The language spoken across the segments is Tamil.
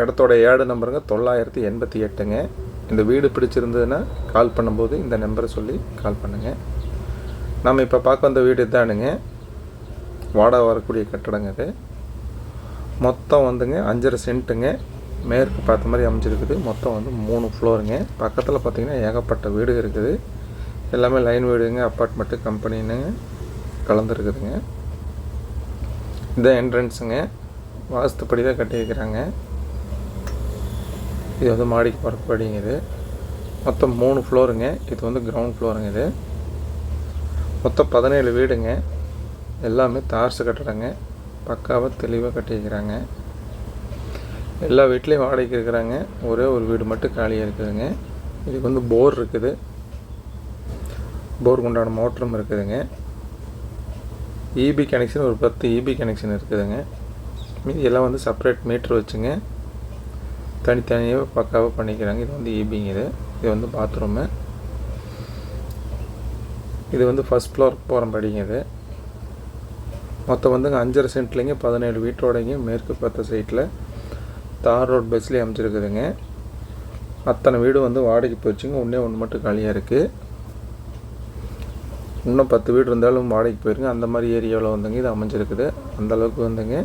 இடத்தோட ஏடு நம்பருங்க தொள்ளாயிரத்தி எண்பத்தி எட்டுங்க. இந்த வீடு பிடிச்சிருந்ததுன்னா கால் பண்ணும்போது இந்த நம்பரை சொல்லி கால் பண்ணுங்கள் நம்ம இப்போ பார்க்க வந்த வீடு இதானுங்க. வாடகை வரக்கூடிய கட்டடங்க அது மொத்தம் வந்துங்க அஞ்சரை சென்ட்டுங்க. மேற்கு பார்த்த மாதிரி அமைஞ்சிருக்குது. மொத்தம் வந்து மூணு ஃப்ளோருங்க பக்கத்தில் பார்த்திங்கன்னா ஏகப்பட்ட வீடு இருக்குது. எல்லாமே லைன் வீடுங்க அப்பார்ட்மெண்ட்டு கம்பெனின்னு கலந்துருக்குதுங்க. இதுதான் என்ட்ரன்ஸுங்க வாஸ்துப்படி தான் கட்டியிருக்கிறாங்க. இது வந்து மாடிக்கு போகிற படிங்க மொத்தம் மூணு ஃப்ளோருங்க இது வந்து கிரவுண்ட் ஃப்ளோருங்க இது. மொத்தம் பதினேழு வீடுங்க. எல்லாமே தார்சு கட்டடங்க. பக்காவாக தெளிவாக கட்டியிருக்கிறாங்க. எல்லா வீட்லேயும் வாடகைக்கு இருக்கிறாங்க. ஒரே ஒரு வீடு மட்டும் காலியாக இருக்குதுங்க. இதுக்கு வந்து போர் இருக்குது. போருக்கு உண்டான மோட்டரும் இருக்குதுங்க. இபி கனெக்ஷன் ஒரு பத்து இபி கனெக்ஷன் இருக்குதுங்க. மீதி எல்லாம் வந்து செப்பரேட் மீட்ரு வச்சுங்க. தனித்தனியாக பக்காவாக பண்ணிக்கிறாங்க. இது வந்து ஈபிங் இது இது வந்து பாத்ரூமு இது வந்து ஃபஸ்ட் ஃப்ளோர் போகிற படிங்க இது. மொத்தம் வந்துங்க அஞ்சரை சென்ட்லேங்க பதினேழு வீட்டோடைங்க மேற்கு பத்த சைட்டில் தார் ரோட் பஸ்லேயே அமைச்சிருக்குதுங்க அத்தனை வீடு வந்து வாடகைக்கு போயிடுச்சுங்க. ஒன்றே ஒன்று மட்டும் காலியாக இருக்குது இன்னும் பத்து வீடு இருந்தாலும் வாடகைக்கு போயிருங்க. அந்த மாதிரி ஏரியாவில் வந்துங்க இது அமைஞ்சிருக்குது. அந்தளவுக்கு வந்துங்க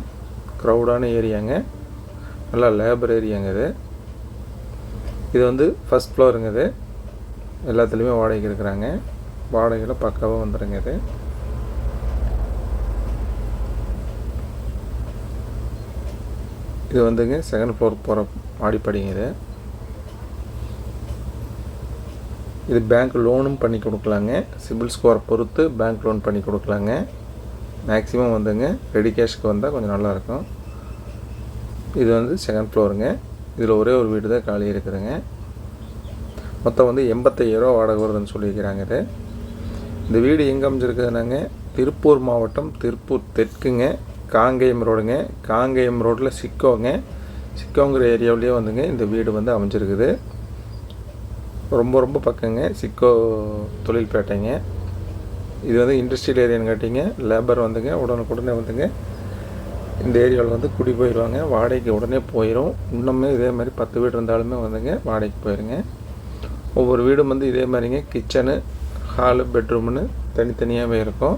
க்ரௌடான ஏரியாங்க நல்லா லைப்ரரிங்கிறது இது. இது வந்து ஃபஸ்ட் ஃப்ளோருங்க இது. எல்லாத்துலேயுமே வாடகைக்கு இருக்கிறாங்க வாடகையில் பக்காவாக வந்துடுங்க இது. இது வந்துங்க செகண்ட் ஃப்ளோருக்கு போகிற மாடிப்படிங்க இது. இது பேங்க் லோனும் பண்ணி கொடுக்கலாங்க. சிபில் ஸ்கோரை பொறுத்து பேங்க் லோன் பண்ணி கொடுக்கலாங்க. மேக்ஸிமம் வந்துங்க ரெடி கேஷ்க்கு வந்தால் கொஞ்சம் நல்லாயிருக்கும் இது வந்து செகண்ட் ஃப்ளோருங்க இதில் ஒரே ஒரு வீடு தான் காலி இருக்குதுங்க. மொத்தம் வந்து எண்பத்தையாயிரரூவா வாடகை வருதுன்னு சொல்லியிருக்கிறாங்க இது. இந்த வீடு எங்கே அமைஞ்சிருக்குதுனாங்க திருப்பூர் மாவட்டம் திருப்பூர் தெற்குங்க. காங்கேயம் ரோடுங்க. காங்கேயம் ரோட்டில் சிக்கோங்க. சிக்கோங்கிற ஏரியாவிலேயே வந்துங்க இந்த வீடு வந்து அமைஞ்சிருக்குது. ரொம்ப ரொம்ப பக்கங்க. சிக்கோ தொழில்பேட்டைங்க. இது வந்து இண்டஸ்ட்ரியல் ஏரியான்னு கேட்டிங்க. லேபர் வந்துங்க. உடனுக்குடனே வந்துங்க. இந்த ஏரியாவில் வந்து குடி போயிடுவாங்க வாடகைக்கு உடனே போயிடும் இன்னுமே இதே மாதிரி பத்து வீடு இருந்தாலுமே வந்துங்க வாடகைக்கு போயிடுங்க ஒவ்வொரு வீடும் வந்து இதே மாதிரிங்க. கிச்சனு ஹாலு பெட்ரூம்னு தனித்தனியாகவே இருக்கும்.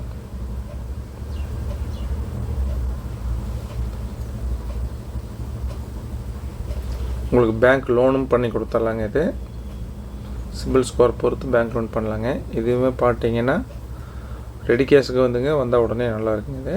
உங்களுக்கு பேங்க் லோனும் பண்ணி கொடுத்துர்லாங்க இது. சிபில் ஸ்கோர் பொறுத்து பேங்க் லோன் பண்ணலாங்க. இதுவுமே பார்த்தீங்கன்னா ரெடி கேஸுக்கு வந்துங்க வந்தால் உடனே நல்லா இருக்குங்க இது.